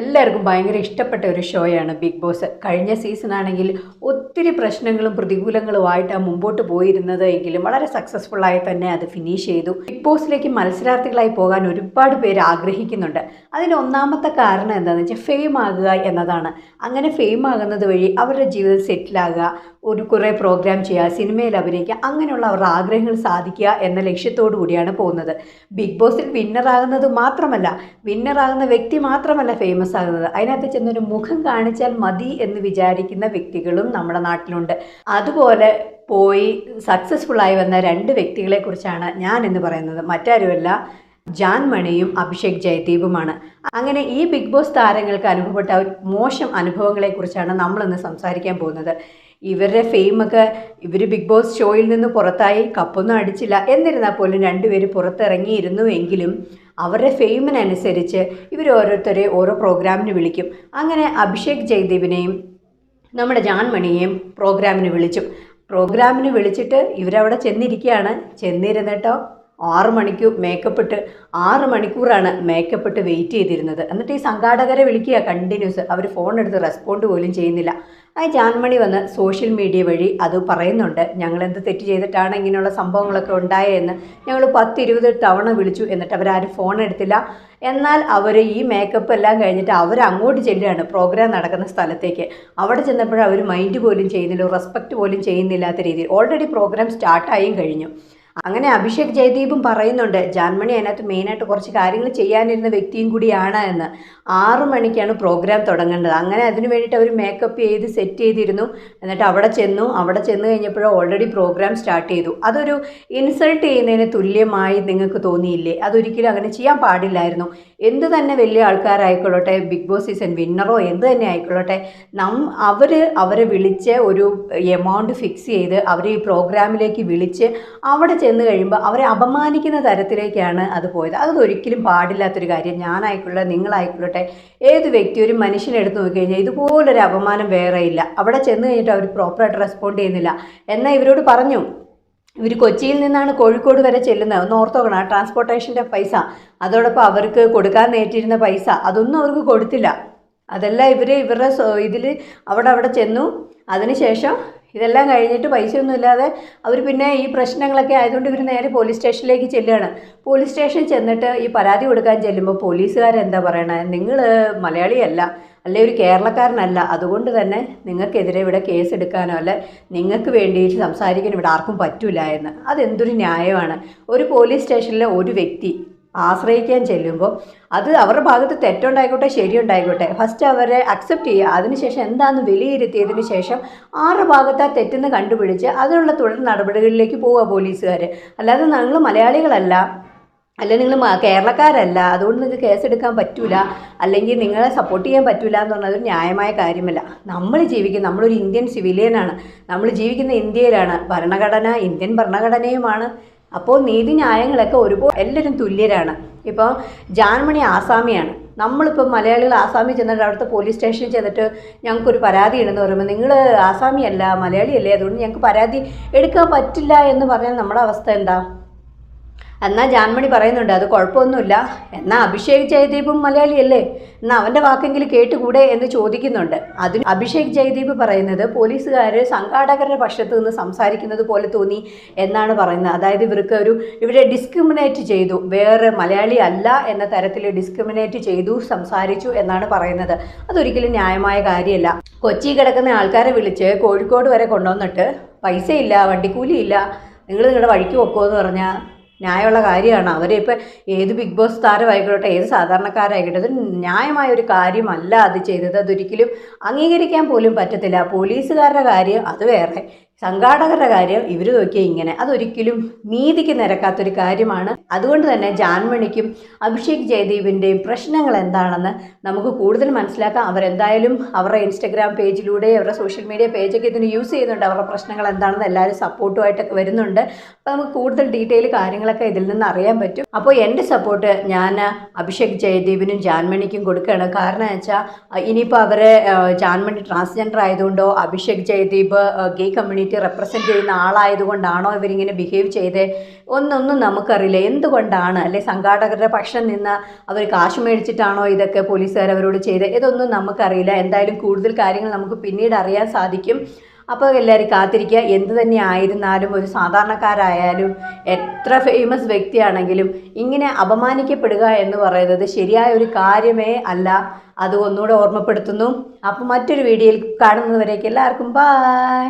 എല്ലാവർക്കും ഭയങ്കര ഇഷ്ടപ്പെട്ട ഒരു ഷോയാണ് ബിഗ് ബോസ്. കഴിഞ്ഞ സീസൺ ആണെങ്കിൽ ഒത്തിരി പ്രശ്നങ്ങളും പ്രതികൂലങ്ങളുമായിട്ടാണ് മുമ്പോട്ട് പോയിരുന്നത് എങ്കിലും വളരെ സക്സസ്ഫുള്ളായി തന്നെ അത് ഫിനിഷ് ചെയ്തു. ബിഗ് ബോസിലേക്ക് മത്സരാർത്ഥികളായി പോകാൻ ഒരുപാട് പേര് ആഗ്രഹിക്കുന്നുണ്ട്. അതിന് ഒന്നാമത്തെ കാരണം എന്താണെന്ന് വെച്ചാൽ ഫെയിം ആകുക എന്നതാണ്. അങ്ങനെ ഫെയിം ആകുന്നത് വഴി അവരുടെ ജീവിതം സെറ്റിലാകുക ഒരു കുറേ പ്രോഗ്രാം ചെയ്യുക സിനിമയിൽ അഭിനയിക്കുക അങ്ങനെയുള്ള അവരുടെ ആഗ്രഹങ്ങൾ സാധിക്കുക എന്ന ലക്ഷ്യത്തോടു കൂടിയാണ് പോകുന്നത്. ബിഗ് ബോസിൽ വിന്നറാകുന്നത് മാത്രമല്ല വിന്നറാകുന്ന വ്യക്തി മാത്രമല്ല ഫേമസ് ആകുന്നത് അതിനകത്ത് ചെന്നൊരു മുഖം കാണിച്ചാൽ മതി എന്ന് വിചാരിക്കുന്ന വ്യക്തികളും നമ്മുടെ നാട്ടിലുണ്ട്. അതുപോലെ പോയി സക്സസ്ഫുൾ ആയി വന്ന രണ്ട് വ്യക്തികളെ കുറിച്ചാണ് ഞാൻ എന്ന് പറയുന്നത്. മറ്റാരുമല്ല ജാൻ മണിയും അഭിഷേക് ജയദീപുമാണ്. അങ്ങനെ ഈ ബിഗ് ബോസ് താരങ്ങൾക്ക് അനുഭവപ്പെട്ട മോശം അനുഭവങ്ങളെക്കുറിച്ചാണ് നമ്മളിന്ന് സംസാരിക്കാൻ പോകുന്നത്. ഇവരുടെ ഫെയിമൊക്കെ ഇവർ ബിഗ് ബോസ് ഷോയിൽ നിന്ന് പുറത്തായി കപ്പൊന്നും അടിച്ചില്ല. എന്നിരുന്നാൽ പോലും രണ്ടുപേര് പുറത്തിറങ്ങിയിരുന്നു എങ്കിലും അവരുടെ ഫെയിമിനനുസരിച്ച് ഇവർ ഓരോരുത്തരെ ഓരോ പ്രോഗ്രാമിന് വിളിക്കും. അങ്ങനെ അഭിഷേക് ജയദീപിനെയും നമ്മുടെ ജാൻ മണിയെയും പ്രോഗ്രാമിന് വിളിച്ചു. പ്രോഗ്രാമിന് വിളിച്ചിട്ട് ഇവരവിടെ ചെന്നിരിക്കുകയാണ്. ചെന്നിരുന്നിട്ടോ ആറ് മണിക്കൂർ മേക്കപ്പ് ഇട്ട് ആറ് മണിക്കൂറാണ് മേക്കപ്പ് ഇട്ട് വെയിറ്റ് ചെയ്തിരുന്നത്. എന്നിട്ട് ഈ സംഘാടകരെ വിളിക്കുക കണ്ടിന്യൂസ്. അവർ ഫോൺ എടുത്ത് റെസ്പോണ്ട് പോലും ചെയ്യുന്നില്ല. ആ ജാൻമണി വന്ന് സോഷ്യൽ മീഡിയ വഴി അത് പറയുന്നുണ്ട്. ഞങ്ങൾ എന്ത് തെറ്റ് ചെയ്തിട്ടാണ് ഇങ്ങനെയുള്ള സംഭവങ്ങളൊക്കെ ഉണ്ടായതെന്ന് ഞങ്ങൾ പത്ത് ഇരുപത് തവണ വിളിച്ചു. എന്നിട്ട് അവരാരും ഫോൺ എടുത്തില്ല. എന്നാൽ അവർ ഈ മേക്കപ്പ് എല്ലാം കഴിഞ്ഞിട്ട് അവർ അങ്ങോട്ട് ചെല്ലുകയാണ് പ്രോഗ്രാം നടക്കുന്ന സ്ഥലത്തേക്ക്. അവിടെ ചെന്നപ്പോഴും അവർ മൈൻഡ് പോലും ചെയ്യുന്നില്ല റെസ്പെക്റ്റ് പോലും ചെയ്യുന്നില്ലാത്ത രീതിയിൽ. ഓൾറെഡി പ്രോഗ്രാം സ്റ്റാർട്ടായും കഴിഞ്ഞു. അങ്ങനെ അഭിഷേക് ജയദീപും പറയുന്നുണ്ട് ജാൻമണി അതിനകത്ത് മെയിനായിട്ട് കുറച്ച് കാര്യങ്ങൾ ചെയ്യാനിരുന്ന വ്യക്തിയും കൂടിയാണ് എന്ന്. ആറു മണിക്കാണ് പ്രോഗ്രാം തുടങ്ങേണ്ടത്. അങ്ങനെ അതിന് വേണ്ടിയിട്ട് അവർ മേക്കപ്പ് ചെയ്ത് സെറ്റ് ചെയ്തിരുന്നു. എന്നിട്ട് അവിടെ ചെന്നു. അവിടെ ചെന്ന് കഴിഞ്ഞപ്പോൾ ഓൾറെഡി പ്രോഗ്രാം സ്റ്റാർട്ട് ചെയ്തു. അതൊരു ഇൻസൾട്ട് ചെയ്യുന്നതിന് തുല്യമായി നിങ്ങൾക്ക് തോന്നിയില്ലേ? അതൊരിക്കലും അങ്ങനെ ചെയ്യാൻ പാടില്ലായിരുന്നു. എന്ത് തന്നെ വലിയ ആൾക്കാരായിക്കൊള്ളട്ടെ ബിഗ് ബോസ് സീസൺ വിന്നറോ എന്ത് തന്നെ ആയിക്കൊള്ളട്ടെ നം അവർ അവരെ വിളിച്ച് ഒരു എമൗണ്ട് ഫിക്സ് ചെയ്ത് അവരെ ഈ പ്രോഗ്രാമിലേക്ക് വിളിച്ച് അവിടെ ചെന്ന് കഴിയുമ്പോൾ അവരെ അപമാനിക്കുന്ന തരത്തിലേക്കാണ് അത് പോയത്. അത് ഒരിക്കലും പാടില്ലാത്തൊരു കാര്യം. ഞാനായിക്കൊള്ളട്ടെ നിങ്ങളായിക്കൊള്ളട്ടെ ഏത് വ്യക്തി ഒരു മനുഷ്യനെ എടുത്ത് നോക്കിക്കഴിഞ്ഞാൽ ഇതുപോലൊരു അപമാനം വേറെ ഇല്ല. അവിടെ ചെന്ന് കഴിഞ്ഞിട്ട് അവർ പ്രോപ്പറായിട്ട് റെസ്പോണ്ട് ചെയ്യുന്നില്ല. എന്നാൽ ഇവരോട് പറഞ്ഞു ഇവർ കൊച്ചിയിൽ നിന്നാണ് കോഴിക്കോട് വരെ ചെല്ലുന്നത്. ഒന്ന് ഓർത്തോക്കണം ആ ട്രാൻസ്പോർട്ടേഷന്റെ പൈസ അതോടൊപ്പം അവർക്ക് കൊടുക്കാൻ നേറ്റിരുന്ന പൈസ അതൊന്നും അവർക്ക് കൊടുത്തില്ല. അതെല്ലാം ഇവർ ഇവരുടെ ഇതിൽ അവിടെ അവിടെ ചെന്നു. അതിനുശേഷം ഇതെല്ലാം കഴിഞ്ഞിട്ട് പൈസയൊന്നും ഇല്ലാതെ അവർ പിന്നെ ഈ പ്രശ്നങ്ങളൊക്കെ ആയതുകൊണ്ട് ഇവർ നേരെ പോലീസ് സ്റ്റേഷനിലേക്ക് ചെല്ലുകയാണ്. പോലീസ് സ്റ്റേഷനിൽ ചെന്നിട്ട് ഈ പരാതി കൊടുക്കാൻ ചെല്ലുമ്പോൾ പോലീസുകാരെന്താ പറയണത് നിങ്ങൾ മലയാളിയല്ല അല്ലെ? ഒരു കേരളക്കാരനല്ല. അതുകൊണ്ട് തന്നെ നിങ്ങൾക്കെതിരെ ഇവിടെ കേസ് എടുക്കാനോ അല്ല? നിങ്ങൾക്ക് വേണ്ടിയിട്ട് സംസാരിക്കാൻ ഇവിടെ ആർക്കും പറ്റില്ല എന്ന്. അതെന്തൊരു ന്യായമാണ്. ഒരു പോലീസ് സ്റ്റേഷനിലെ ഒരു വ്യക്തി ആശ്രയിക്കാൻ ചെല്ലുമ്പോൾ അത് അവരുടെ ഭാഗത്ത് തെറ്റുണ്ടായിക്കോട്ടെ ശരിയുണ്ടായിക്കോട്ടെ. ഫസ്റ്റ് അവരെ അക്സെപ്റ്റ് ചെയ്യുക. അതിനുശേഷം എന്താണെന്ന് വിലയിരുത്തിയതിന് ശേഷം ആറ് ഭാഗത്ത് ആ തെറ്റെന്ന് കണ്ടുപിടിച്ച് അതിനുള്ള തുടർ നടപടികളിലേക്ക് പോവുക പോലീസുകാർ അല്ലാതെ ഞങ്ങൾ മലയാളികളല്ല. അല്ല നിങ്ങൾ കേരളക്കാരല്ല. അതുകൊണ്ട് നിങ്ങൾക്ക് കേസെടുക്കാൻ പറ്റൂല. അല്ലെങ്കിൽ നിങ്ങളെ സപ്പോർട്ട് ചെയ്യാൻ പറ്റൂല എന്ന് പറഞ്ഞാൽ അതൊരു ന്യായമായ കാര്യമല്ല. നമ്മൾ ജീവിക്കുന്ന നമ്മളൊരു ഇന്ത്യൻ സിവിലിയനാണ് നമ്മൾ ജീവിക്കുന്ന ഇന്ത്യയിലാണ്. ഭരണഘടന ഇന്ത്യൻ ഭരണഘടനയുമാണ്. അപ്പോൾ നീതി ന്യായങ്ങളൊക്കെ ഒരുപോലെ എല്ലാവരും തുല്യരാണ്. ഇപ്പോൾ ജാൻമണി ആസാമിയാണ്. നമ്മളിപ്പോൾ മലയാളികൾ ആസാമി ചെന്നിട്ട് അവിടുത്തെ പോലീസ് സ്റ്റേഷനിൽ ചെന്നിട്ട് ഞങ്ങൾക്കൊരു പരാതി ഉണ്ടെന്ന് പറയുമ്പോൾ നിങ്ങൾ ആസാമിയല്ല മലയാളിയല്ലേ അതുകൊണ്ട് ഞങ്ങൾക്ക് പരാതി എടുക്കാൻ പറ്റില്ല എന്ന് പറഞ്ഞാൽ നമ്മുടെ അവസ്ഥ എന്താ? എന്നാൽ ജാൻമണി പറയുന്നുണ്ട് അത് കുഴപ്പമൊന്നുമില്ല. എന്നാൽ അഭിഷേക് ജയദീപും മലയാളിയല്ലേ? എന്നാൽ അവന്റെ വാക്കെങ്കിലും കേട്ടുകൂടെ എന്ന് ചോദിക്കുന്നുണ്ട്. അതിന് അഭിഷേക് ജയദീപ് പറയുന്നത് പോലീസുകാർ സംഘാടകരുടെ പക്ഷത്ത് നിന്ന് സംസാരിക്കുന്നത് പോലെ തോന്നി എന്നാണ് പറയുന്നത്. അതായത് ഇവർക്ക് ഒരു ഇവരെ ഡിസ്ക്രിമിനേറ്റ് ചെയ്തു. വേറെ മലയാളി അല്ല എന്ന തരത്തിൽ ഡിസ്ക്രിമിനേറ്റ് ചെയ്തു സംസാരിച്ചു എന്നാണ് പറയുന്നത്. അതൊരിക്കലും ന്യായമായ കാര്യമല്ല. കൊച്ചി കിടക്കുന്ന ആൾക്കാരെ വിളിച്ച് കോഴിക്കോട് വരെ കൊണ്ടുവന്നിട്ട് പൈസയില്ല വണ്ടിക്കൂലിയില്ല നിങ്ങൾ നിങ്ങളുടെ വഴിക്ക് വെക്കുമോ എന്ന് പറഞ്ഞാൽ ന്യായമുള്ള കാര്യമാണ്. അവരെ അവരിപ്പോൾ ഏത് ബിഗ് ബോസ് താരമായിക്കോട്ടെ ഏത് സാധാരണക്കാരായിക്കോട്ടെ അത് ന്യായമായ ഒരു കാര്യമല്ല അത് ചെയ്തത്. അതൊരിക്കലും അംഗീകരിക്കാൻ പോലും പറ്റത്തില്ല. പോലീസുകാരുടെ കാര്യം അത് വേറെ. സംഘാടകരുടെ കാര്യം ഇവർ നോക്കിയാൽ ഇങ്ങനെ. അതൊരിക്കലും നീതിക്ക് നിരക്കാത്തൊരു കാര്യമാണ്. അതുകൊണ്ട് തന്നെ ജാൻമണിക്കും അഭിഷേക് ജയദീപിന്റെയും പ്രശ്നങ്ങൾ എന്താണെന്ന് നമുക്ക് കൂടുതൽ മനസ്സിലാക്കാം. അവരെന്തായാലും അവരുടെ ഇൻസ്റ്റഗ്രാം പേജിലൂടെ അവരുടെ സോഷ്യൽ മീഡിയ പേജൊക്കെ ഇതിന് യൂസ് ചെയ്യുന്നുണ്ട്. അവരുടെ പ്രശ്നങ്ങൾ എന്താണെന്ന് എല്ലാവരും സപ്പോർട്ടുമായിട്ടൊക്കെ വരുന്നുണ്ട്. അപ്പോൾ നമുക്ക് കൂടുതൽ ഡീറ്റെയിൽ കാര്യങ്ങളൊക്കെ ഇതിൽ നിന്ന് അറിയാൻ പറ്റും. അപ്പോൾ എന്റെ സപ്പോർട്ട് ഞാൻ അഭിഷേക് ജയദീപിനും ജാൻമണിക്കും കൊടുക്കുകയാണ്. കാരണം വെച്ചാൽ ഇനിയിപ്പോൾ അവരെ Jaanmoni transgender ആയതുകൊണ്ടോ Abhishek Jayadeep gay community community represent ചെയ്യുന്ന ആളായതുകൊണ്ടാണോ ഇവരിങ്ങനെ ബിഹേവ് ചെയ്തേ? ഒന്നൊന്നും നമുക്കറിയില്ല. എന്തുകൊണ്ടാണ്? അല്ലെ സംഘാടകരുടെ പക്ഷം നിന്ന് അവർ കാശ് മേടിച്ചിട്ടാണോ ഇതൊക്കെ പോലീസുകാർ അവരോട് ചെയ്തത് ഇതൊന്നും നമുക്കറിയില്ല. എന്തായാലും കൂടുതൽ കാര്യങ്ങൾ നമുക്ക് പിന്നീട് അറിയാൻ സാധിക്കും. അപ്പോൾ എല്ലാവരും കാത്തിരിക്കുക. എന്ത് തന്നെ ആയിരുന്നാലും ഒരു സാധാരണക്കാരായാലും എത്ര ഫേമസ് വ്യക്തിയാണെങ്കിലും ഇങ്ങനെ അപമാനിക്കപ്പെടുക എന്ന് പറയുന്നത് ശരിയായ ഒരു കാര്യമേ അല്ല. അത് ഒന്നുകൂടെ ഓർമ്മപ്പെടുത്തുന്നു. അപ്പോൾ മറ്റൊരു വീഡിയോയിൽ കാണുന്നതുവരേക്ക് എല്ലാവർക്കും ബായ്